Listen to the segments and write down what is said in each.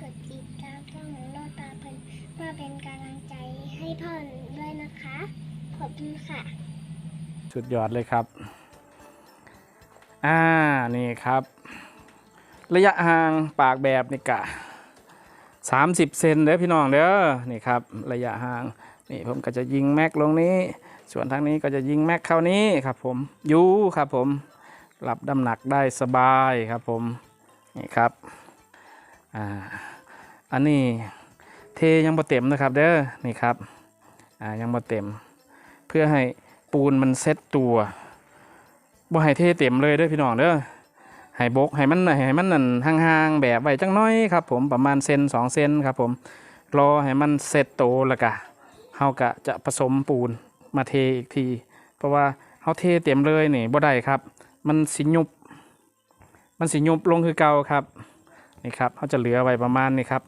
กดติดตามช่องของโลตาเพิ่นเพื่อเป็นกำลังใจให้พ่อด้วยนะคะ ขอบคุณค่ะ สุดยอดเลยครับ อ่า นี่ครับ ระยะห่างปากแบบนี่กะ30เซนเด้อพี่น้องเด้อ นี่ครับ ระยะห่าง นี่ผมก็จะยิงแม็กลงนี้ ส่วนทางนี้ก็จะยิงแม็กเข้านี้ครับผม ยูครับผม รับน้ำหนักได้สบายครับผม นี่ครับ อ่าอันนี้เทยังบ่เต็มนะครับเด้อนี่ครับอ่ายังบ่เต็ม เพื่อให้ปูนมันเซ็ตตัวบ่ให้เทเต็มเลยเด้อพี่น้องเด้อให้บกให้มันให้มันนั่นห่างๆแบบไว้จังน้อยครับผมประมาณเซนสองเซนครับผมรอให้มันเสร็จโตล้วก็เฮากะจะผสมปูนมาเทอีกที เพราะว่าเฮาเทเต็มเลยนี่บ่ได้ครับ มันสิยุบ มันสิยุบลงคือเก่าครับ นี่ครับเขาจะเหลือไว้ประมาณนี้ครับ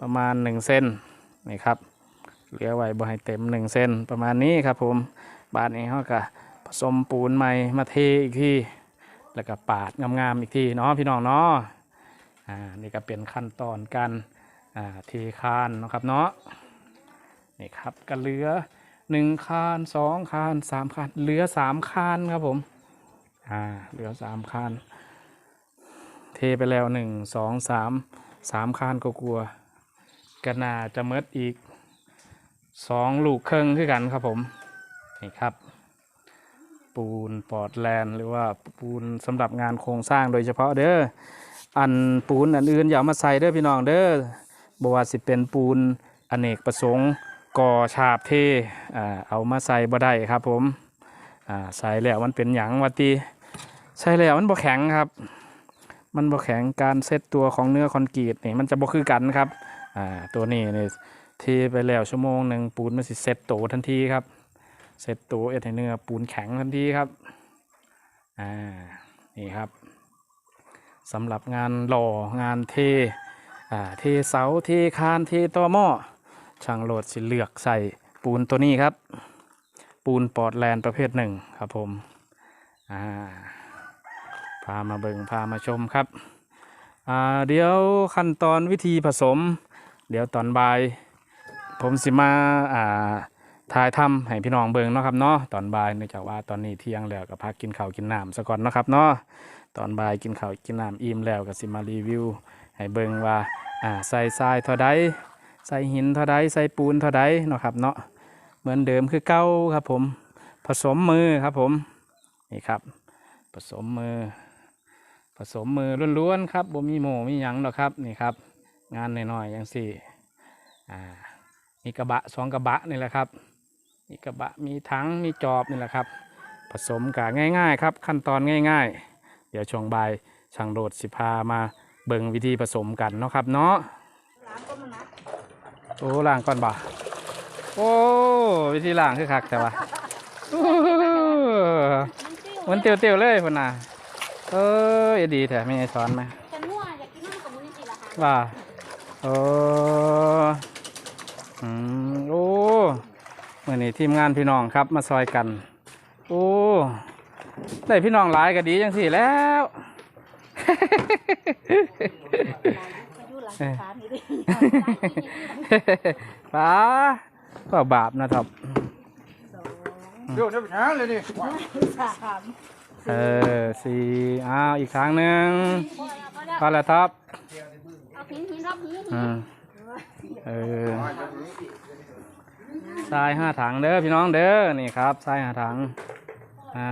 ประมาณ1เซนนี่ครับเหลือไว้บ่ให้เต็ม1เซนประมาณนี้ครับผมบาดนี้เฮาก็ผสมปูนใหม่มาเทอีกทีแล้วก็ปาดงามๆอีกทีเนาะพี่น้องเนาะอ่านี่ก็เป็นขั้นตอนการอ่าเทคานนะครับเนาะนี่ครับก็เหลือหนึ่งคานสองคานสามคานเหลือสามคานครับผมอ่าเหลือสามคาน เทไปแล้วหนึ่งสองสามสามคานก็กลัวก็น่าจะเมดอีกสองลูกครึ่งคือกันครับผมนี่ครับ ปูนปอร์ตแลนด์หรือว่าปูนสำหรับงานโครงสร้างโดยเฉพาะเด้ออันปูนอันอื่นอย่ามาใส่เด้อพี่น้องเด้อบว่าสิเป็นปูนอเนกประสงค์ก่อฉาบเทเอามาใส่บ่ได้ครับผมอ่าใส่แล้วมันเป็นหยังวัตีใส่แล้วมันบ่แข็งครับ มันบ่แข็งการเซตตัวของเนื้อคอนกรีตนี่มันจะบ่คือกันครับอ่าตัวนี้นี่เทไปแล้วชั่วโมงหนึ่งปูนมันสิเซตโตทันทีครับเซตตัวเอ็ดให้เนื้อปูนแข็งทันทีครับอ่านี่ครับสำหรับงานหล่องานเทอ่าเทเสาเทคานเทต่อหม้อช่างโหลดสิเลือกใส่ปูนตัวนี้ครับ ปูนปอร์ตแลนด์ประเภทหนึ่งครับผมอ่า พามาเบิงพามาชมครับอ่าเดี๋ยวขั้นตอนวิธีผสม เดี๋ยวตอนบ่าย ผมสิมาอ่าถ่ายทำให้พี่น้องเบิ่งเนาะครับเนาะตอนบ่ายเนื่องจากว่าตอนนี้เที่ยงแล้วก็พักกินข้าวกินน้ำซะก่อนเนาะครับเนาะตอนบ่ายกินข้าวกินน้ำอิ่มแล้วก็สิมารีวิว ให้เบิ่งว่าอ่าใส่ทรายเท่าใดใส่หินเท่าใดใส่ปูนเท่าใดเนาะครับเนาะเหมือนเดิมคือเก่าครับผมผสมมือครับผมนี่ครับ ผสมมือ ผสมมือล้วนๆครับบ่มีโมมีหยังหรอกครับนี่ครับ งานน้อยๆอย่างสี่อ่ามีกระบะสองกระบะนี่แหละครับ มีกระบะมีถังมีจอบนี่แหละครับ ผสมกะง่าย ๆ ครับ ขั้นตอนง่าย ๆ เดี๋ยวช่วงบ่ายช่างโดดสิพามาเบิ่งวิธีผสมกันเนาะครับเนาะโอ้ล่างก่อนบ่าโอ้วิธีล่างคือคักแต่ว่าอู้มันเตียวๆเลยพุ่นน่ะ เอออย่าดีแท้ไม่ให้สอนไหมจะนัวอยากกินน้ำกับมือนี่สิละค่ะว่าโอ้อืมโอ้เมื่อนี้ทีมงานพี่น้องครับมาซอยกัน โอ้ได้พี่น้องหลายก็ดีจังสี่แล้วอยู่หลังสถานีดิป้าก็บาปนะครับเดี๋ยวจะไปหาเลยนี่สาม เออสี่อ้าวอีกครั้งหนึ่งพอแล้วท็อปเอาหินหินรับหินอืมเออทรายห้าถังเด้อพี่น้องเด้อนี่ครับทรายห้าถังอ่า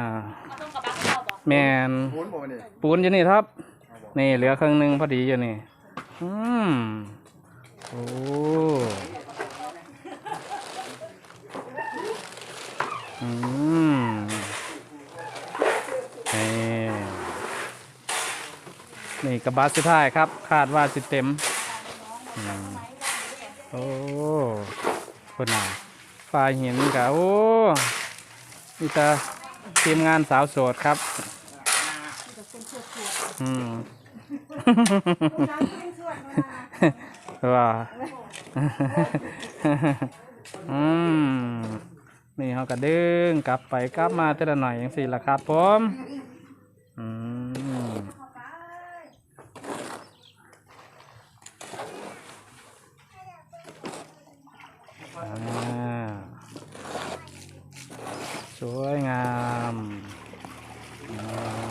มาต้องกระบะเข้าบ่แมนโอนบ่มานี่ปูนอยู่นี่ครับนี่เหลือครึ่งหนึ่งพอดีอยู่นี่อืมโอ้อืม นี่กระบะสุดท้ายครับ คาดว่าสิเต็มโอ้คนหน่ะฝ่ายหินกะโอ้นี่ตาทีมงานสาวโสดครับอืมว่าอืมนี่เขาก็ดึงกลับไปกลับมาแต่ละหน่อยอย่างสี่ละครับผม วยงามอ่า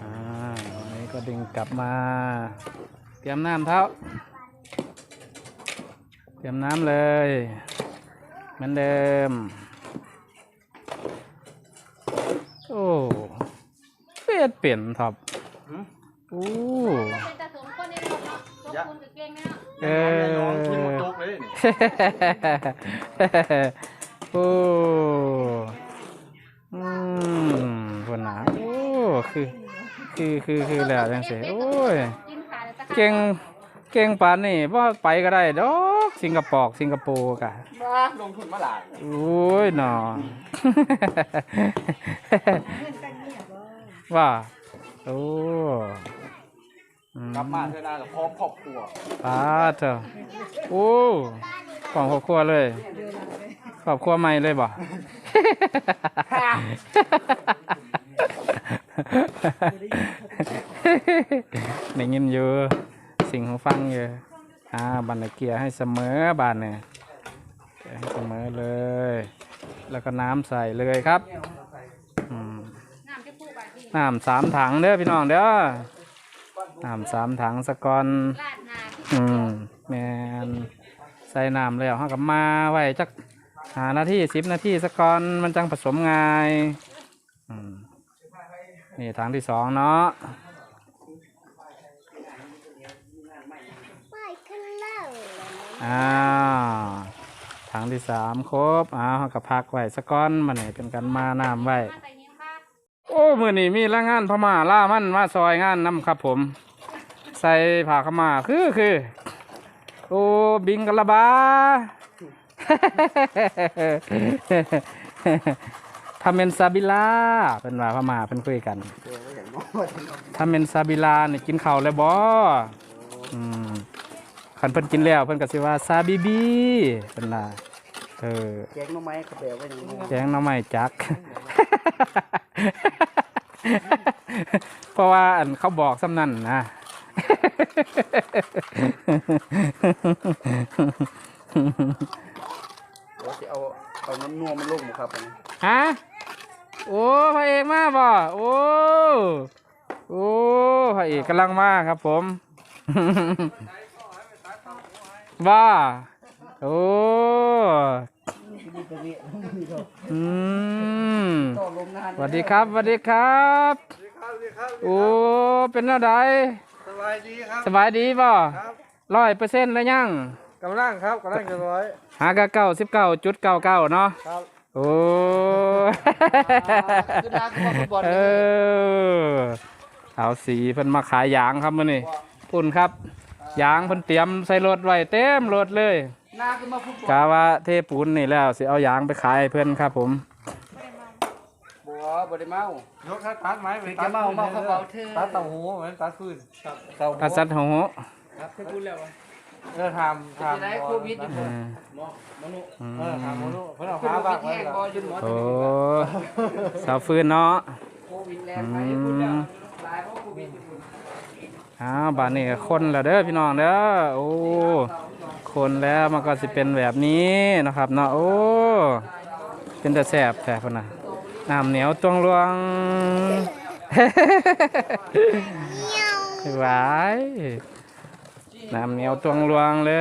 อ่าวันนี้ก็ดึงกลับ มา เตรียมน้ำเท้า เตรียมน้ำเลย เหมือนเดิม โอ้เปลี่ยนเปลี่ยนท็อปโอ้เป็นแต่สมคนในรถเนาะสมคนกับเก่งเนี่ยเอน้องกินหมดอตกเลยนี่โอ้อืมคนหนาโอ้คือ คือคือคือแล้วจังสิโอ้ยกินขาดแต่ตะเก่งเก่งปานนี่ว่าไปก็ได้ดอกสิงคโปร์สิงคโปร์กะมาลงทุนมาหลายโอ้ยหนอว่าโอ้อืกลับมาเท่านั้นกับพร้อมครอบครัวป้าเถอะโอ้ของครอบครัวเลยครอบครัวใหม่เลยบ่ ได้ยินอยู่ สิ่งของฟังอยู่อ่าบันเกียร์ให้เสมอบานเนี่ยให้เสมอเลย แล้วก็น้ำใส่เลยครับน้ำสามถังเด้อพี่น้องเด้อน้ำสามถังสะกอนลาดนาที่อืมแมนใส่น้ำแล้วเฮากับมาไว้จักหานาทีสิบนาทีสะกอนมันจังผสมง่าย นี่ถังที่สองเนาะไปขึ้นเล่าอ้าวถังที่สามครบอ้าวกับพักไว้สะก้อนมันนี่เป็นกันมาน้ำไว้โอ้มือนี่มีแรงานพม่าล่ามันมาซอยงานนํครับผม ใส่ผ้าขมาคือคือโอ้บิงกะละบา ทำเป็นซาบิลาเป็นว่าพม่าเป็นคุยกันทำเป็นซาบิลาเนี่ยกินข้าวแล้วบ่อืมขันเพิ่นกินแล้วเพิ่นก็สิว่าซาบิบีเป็นว่าเออแกงน้องไม้เขาแปลว่าอย่างนี้แกงหน้ำไม้จัก เพราะว่าอันเขาบอกสำนั่นนะเดี๋ยวจะเอาเอาน้ำนัวมันลงนะครับอันนี้ฮะ โอ้พระเอกมาบ่โอ้โอ้พระเอกกำลังมาครับผมว่าโอ้อืมต่อลงนานสวัสดีครับสวัสดีครับสวัสดีครับสวัสดีครับโอ้เป็นอะไรสบายดีครับสบายดีบ่ครับร้อยเปอร์เซ็นต์แล้วยังกำลังครับกำลังจะร้อยหากะเก้าสิบเก้าจุดเก้าเก้าเนาะครับ โอ้คือนาคือมาฟุตบอลเออเอาสีเพิ่นมาขายยางครับมื้อนี้ปุ่นครับ ยางเพิ่นเตรียมใส่รถไว้เต็มรถเลยนาคือมาฟุตบอลกะว่าเทปูนนี่แล้วสิเอายางไปขายให้เพิ่นครับ ผม บัวบไดเมายกตัดไม้ไปจะเมาเมาเขาเบาเธอตัดเต่าหูเหมือนตัดฟืนเต่าอาสัตว์โหครับ ให้พูดแล้ววะเออทำทำจะได้โควิดอยู่เออหมอมนุษย์อืมเออทำมนุษย์เพื่อนเอาคือขาโคบ้าวิงดไว้แห้งแล้วบ่จนหมอโอ้สาวฟืนเนาะโควิดแรงไปพูดแล้วหลายเพราะโควิดอยู่พุ่นอ้าวบ้านนี้ก็คนแล้วเด้อพี่น้องเด้อโอ้คนแล้วมันก็สิเป็นแบบนี้นะครับเนาะโอ้เป็นแต่แสบแต่คนน่ะน้ำเหนียวตวงลวงหวาย น้ำเหนียวตวงลวงเล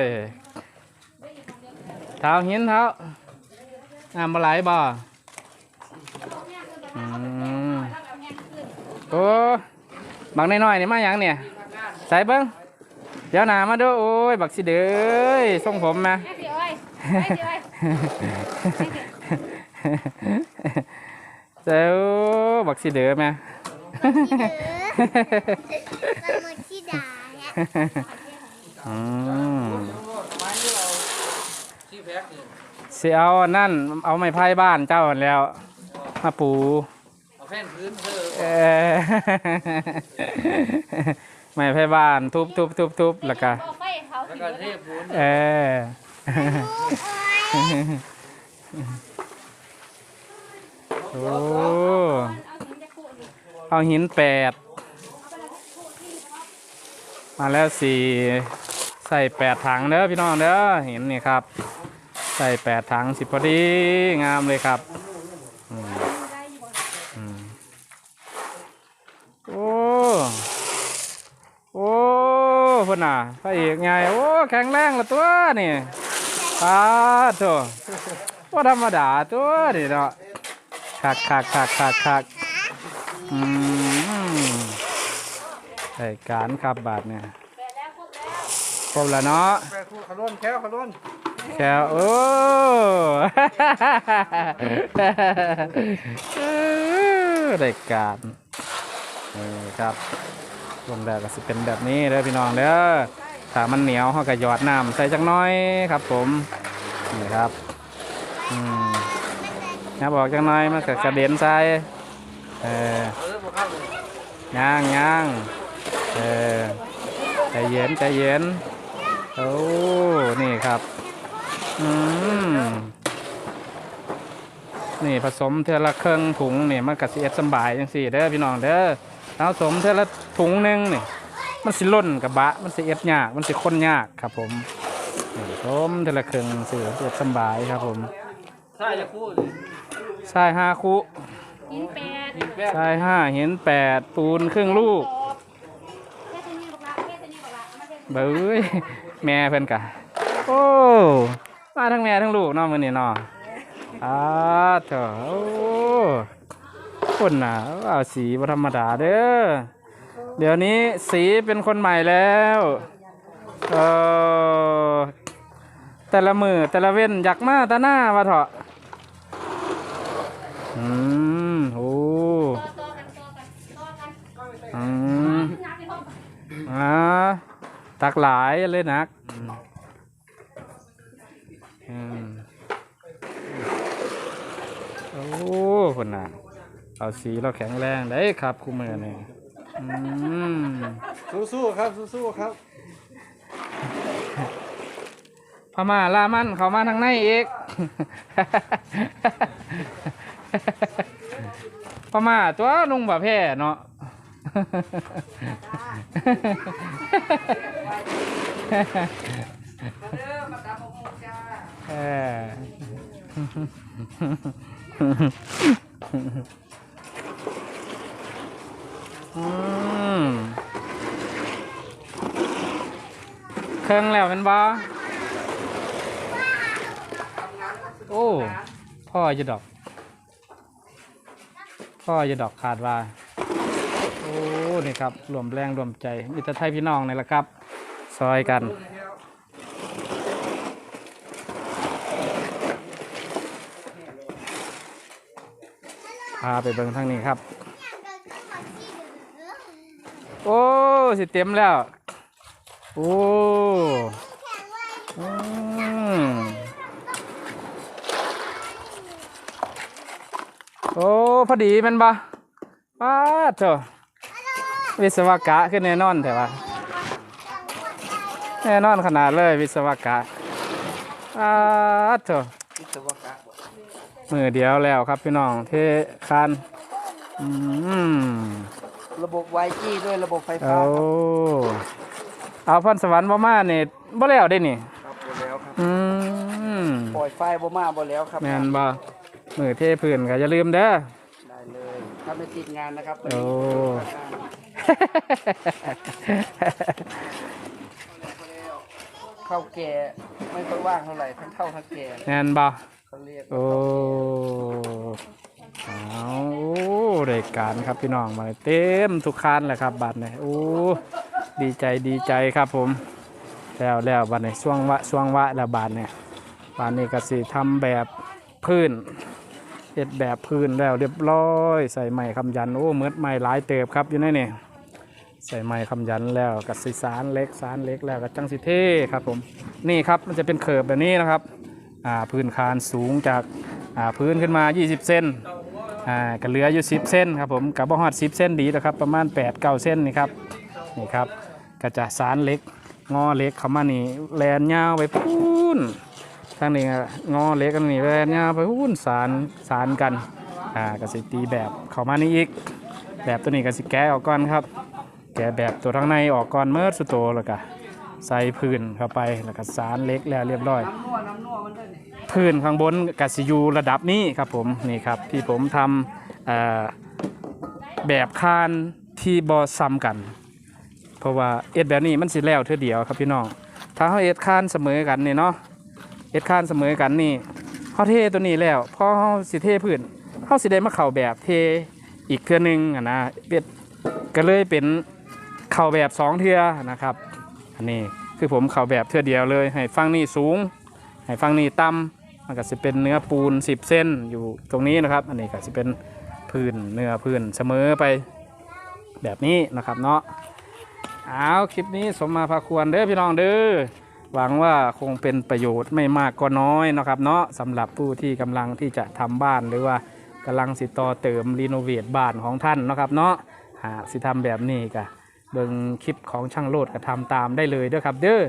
ยเท้าหินเท้าน้ำมาไหลบ่โอ้บักน้อยๆนี่มาอย่างเนี่ยใส่เบิ้งเดี๋ยวหนามาดูโอ้ยบักสิเด้ยส่งผมมาแม่พี่อ้อยแม่พี่อ้อยเจ้าบักสิเด้อแม่ เรามาที่ด่าแล้ว อืมที่แพ็คนี่สิเอาอันนั่นเอาไม้ไผ่บ้านเจ้าหั่นแล้วมาปู เอาแผ่นพื้นเธอเออ ไม้ไผ่บ้านทุบทุบทุบทุบแล้วก็เอาไปเขาแล้วก็เทปูนเออ โอ้ เอาหินแปด มาแล้วสี่ใส่แปดถังเด้อพี่น้องเด้อเหินนี่ครับ ใส่แปดถังสิพอดีงามเลยครับโอ้โอ้พ่นน่ะพระเอกไงโอ้แข็งแรงละตัวนี่ปาดโถว่าธรรมดาตัวนี่เนาะคักคักคักคักคักอืม ใส่การครับบาทเนี่ยครบแล้วเนาะแค่คู่ขลุ่นแค่ขลุ่นแค่โอ้ได้การเออครับรวมแล้วก็สิเป็นแบบนี้เด้อพี่น้องเด้อถ้ามันเหนียวเขาก็หยอดน้ำใส่จักหน้อยครับ ผมนี่ครับอืมนะบอกจักหน้อยมันก็กระเด็นใส่เออเออบ่ครับย่างย่างเออใจเย็นใจเย็นโอ้นี่ครับอืมนี่ผสมเทอละเครื่องถุงนี่มันกระเสียดสำบายจังสี่เด้อพี่น้องเด้อเอาสมเทอละถุงหนึ่งนี่มันสิล่นกับบะ มันสิเอ็ดยาก มันสิค้นยากครับผมนี่สมเทอละเครื่องสื่อเอ็ดสำบายครับผมใช่จะคู่ทรายห้าคุกินแปดกินแป้งทรายห้าเห็นแปดปูนครึ่งลูก แค่ตัวนี้บอกละแค่ตัวนี้บอกละ เบ้ยแม่เพิ่นกะโอ้มาทั้งแม่ทั้งลูกเนาะมื้อนี้เนาะอ้าเถอะโอ้คนน่ะเอาสีบ่ธรรมดาเด้อเดี๋ยวนี้สีเป็นคนใหม่แล้วเออแต่ละมือแต่ละเว้นอยากมาแตาหน้าว่าเถอะอืมโอ้อืมองอ่า ตักหลายเลยนักอืมโอ้คนน่ะ เอาสีเราแข็งแรงได้ครับคู่มือนี่อืมสู้ๆครับสู้ๆครับพม่าลามันเขามาทางในอีกพม่าตัวลุงบ่แพ้เนาะ เอออืมเครื่องแล้วเป็นบ่โอ้พ่อจะดอก พ่อจะดอกขาดว่า โอ้ นี่ครับรวมแรงรวมใจมิตรไทยพี่น้องนี่แหละครับ ซอยกัน พาไปเบิ่งทางนี้ครับ โอ้ สิเต็มแล้ว โอ้โอ้ พอดีมันบ่ป้าเถอะวิศวกะขึ้นแน่นอนแต่ว่า แน่นอนขนาดเลยวิศวกะป้าดเถอะวิศวกะมือเดียวแล้วครับพี่น้องเทคานอืมระบบไวจี้ด้วยระบบไฟฟ้าเอาเอาพรสวรรค์บ่มาเนี่ยบ่แล้วได้นี่ครับหมดแล้วครับอืมปล่อยไฟบ่มาบ่แล้วครับแม่นบ่มือเทพื้นก็อย่าลืมเด้อได้เลยถ้าไม่ติดงานนะครับโอ้ เข้าแก่ไม่ค่อยว่างเท่าไหร่ทั้งเข้าทั้งแก่แม่นบ่เขาเรียกโอ้เอาโอ้ได้การครับพี่น้องมาเต็มทุกคันแหละครับบัดนี้โอ้ดีใจดีใจครับผม แล้วแล้วบัดนี้ช่วงวะช่วงวะแล้วบาดเนี่ยบาดนี้ก็สิทำแบบพื้นเฮ็ดแบบพื้นแล้วเรียบร้อย ใส่ไม้คำยันโอ้เมืดไม้หลายเติบครับอยู่ในนี่ ใส่ไม้คำยันแล้วก็สิสารเล็กสารเล็กแล้วก็จังสิเท่ครับผมนี่ครับมันจะเป็นเขิบแบบนี้นะครับอ่าพื้นคานสูงจากอ่าพื้นขึ้นมา 20 เซนอ่าก็เหลืออยู่ 10เซนครับผมกับบ่ฮอด 10เซนดีนะครับ ประมาณ 8 9เซนนี่ครับนี่ครับก็จะสารเล็กงอเล็กเข้ามานี่แลนยาวไปพูนทางนี้งอเล็กกันนี่แลนยาวไปพูนสารสารกันอ่ากสิตีแบบเข้ามานี่อีก แบบตัวนี้กสิแกะออกก่อนครับ แกะแบบตัวข้างในออกก่อนเมื่อสุดโตแล้วก็ใส่พื้นเข้าไปแล้วก็สารเล็กแล้วเรียบร้อยน้ำนัวน้ำนัวมันด้วยนี่พื้นข้างบนกัสิอยูระดับนี้ครับผมนี่ครับที่ผมทำแบบคานที่บอซ้ำกัน เพราะว่าเอ็ดแบบนี้มันสิแล้วเท่อเดียวครับพี่น้องถ้าเขาเอ็ดคานเสมอกันนี่เนาะเอ็ดคานเสมอกันนี่เขาเทตัวนี้แล้วพอเขาสิเทพื้นเขาสิได้มาเข่าแบบเทอีกเทือหนึงอะนะเอ็ดก็เลยเป็น ข่าแบบสองเทือนะครับ อันนี้คือผมเข่าแบบเทือเดียวเลย ให้ฟังนี่สูง ให้ฟังนี่ต่ำมันก็จะเป็นเนื้อปูน 10 เส้นอยู่ตรงนี้นะครับ อันนี้ก็จะเป็นพื้นเนื้อพื้นเสมอไปแบบนี้นะครับเนาะเอาคลิปนี้สมมาพาควรเด้อพี่น้องเด้อหวังว่าคงเป็นประโยชน์ไม่มากก็น้อยนะครับเนาะสำหรับผู้ที่กำลังที่จะทำบ้านหรือว่ากำลังสิต่อเติมรีโนเวทบ้านของท่านนะครับเนาะหากสิทำแบบนี้ก็ เบิ่งคลิปของช่างโลดก็ทำตามได้เลยเด้อครับ เด้อ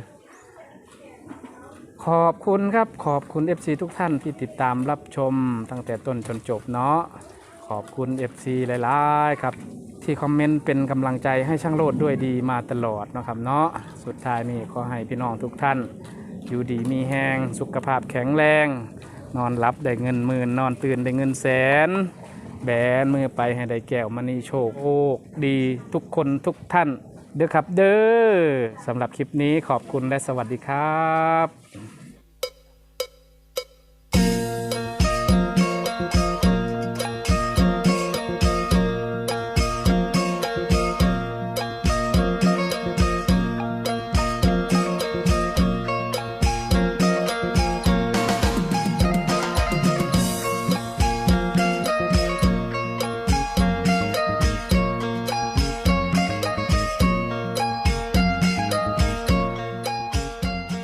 ขอบคุณครับขอบคุณ FC ทุกท่านที่ติดตามรับชมตั้งแต่ต้นจนจบเนาะขอบคุณ FC หลายๆครับ ที่คอมเมนต์เป็นกำลังใจให้ช่างโลดด้วยดีมาตลอดเนาะครับเนาะสุดท้ายนี้ขอให้พี่น้องทุกท่าน อยู่ดีมีแหงสุขภาพแข็งแรง นอนหลับได้เงินหมื่นนอนตื่นได้เงินแสน แบนมือไปให้ได้แก้วมณีโชคโอกดีทุกคนทุกท่านเด้อครับเด้อสำหรับคลิปนี้ขอบคุณและสวัสดีครับ